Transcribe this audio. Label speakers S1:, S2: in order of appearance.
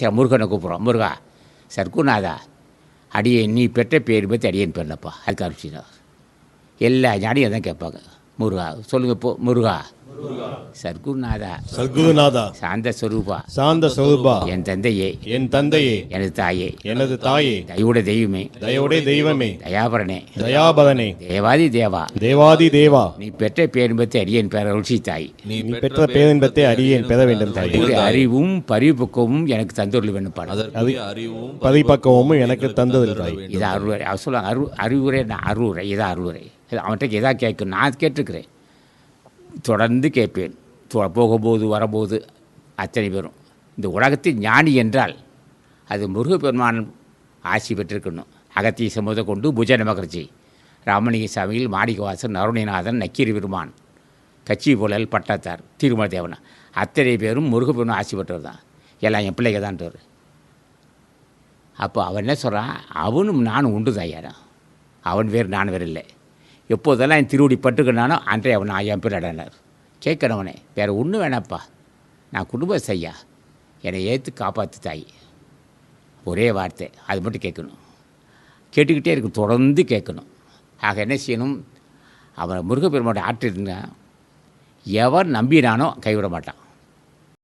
S1: சரி முருகனை கூப்பிட்றோம். முருகா சர்க்குநாதா அடியே நீ பெற்ற பேர் பற்றி அடியேன் பெண்ணப்பா அதுக்கு அனுப்பிச்சினா எல்லா ஞானியும் தான் கேட்பாங்க. முருகா சொல்லுங்கள் போ முருகா. சர்க்குநாதா
S2: சத்குருநாதா.
S1: சாந்த ஸ்வரூபா
S2: சாந்த சொரூபா.
S1: என் தந்தையே.
S2: என் தந்தையே.
S1: எனது தாயே.
S2: எனது தாயே.
S1: தயவுட தெய்வமே.
S2: தயவுடைய தெய்வமே.
S1: தயாபரனே.
S2: தயாபதனே
S1: தேவாதி தேவா.
S2: தேவாதி தேவா.
S1: நீ பெற்ற பேர் பற்றி அடியேன் பெற அருள்சி தாய்.
S2: நீ பெற்ற பேரின்பத்தை அடியேன் பெற வேண்டும் தாயே.
S1: அறிவும் பரிபக்குவமும் எனக்கு தந்துள்ள வேண்டும்
S3: அறிவும்
S2: பதிப்பக்கமும் எனக்கு தந்ததில் தாய்.
S1: இது அறுவரை அவர் சொல்லுவாங்க அரு அறிவுரை நான் அறுவுரை இதான் அறுவுரை இது அவன்கிட்ட எதா கேட்கும் நான் கேட்டிருக்கிறேன். தொடர்ந்து கேட்பேன். போகும்போது வரபோது அத்தனை பேரும். இந்த உலகத்தில் ஞானி என்றால் அது முருகப்பெருமான் ஆசி பெற்றிருக்கணும். அகத்திய சமுத கொண்டு புஜன நமகர்ஜி ராமலிங்க சாமியில் மாணிக்கவாசன் அருணிநாதன் நக்கீரி பெருமான் கட்சி புலல் பட்டத்தார் திருமல தேவனா அத்தனை பேரும் முருகப்பெருமான் ஆசி பெற்றவர் தான். எல்லாம் என் பிள்ளைங்க தான்ட்டு அப்போ அவன் என்ன சொல்கிறான் அவனும் நானும் உண்டு தான் அவன் வேறு நான் வேறு இல்லை. எப்போதெல்லாம் என் திருவடி பட்டுக்கினானோ அன்றைய அவன் என் பிறடனர் கேட்குறவனே வேறு ஒன்றும் வேணாப்பா. நான் குடும்ப செய்யா. என்னை ஏற்று காப்பாற்று தாய். ஒரே வார்த்தை அது மட்டும் கேட்கணும். கேட்டுக்கிட்டே இருக்கும் தொடர்ந்து கேட்கணும். ஆக என்ன செய்யணும்? அவன் முருகப்பெருமாட்ட ஆற்றிருந்தான் எவர் நம்பினானோ கைவிட மாட்டான்.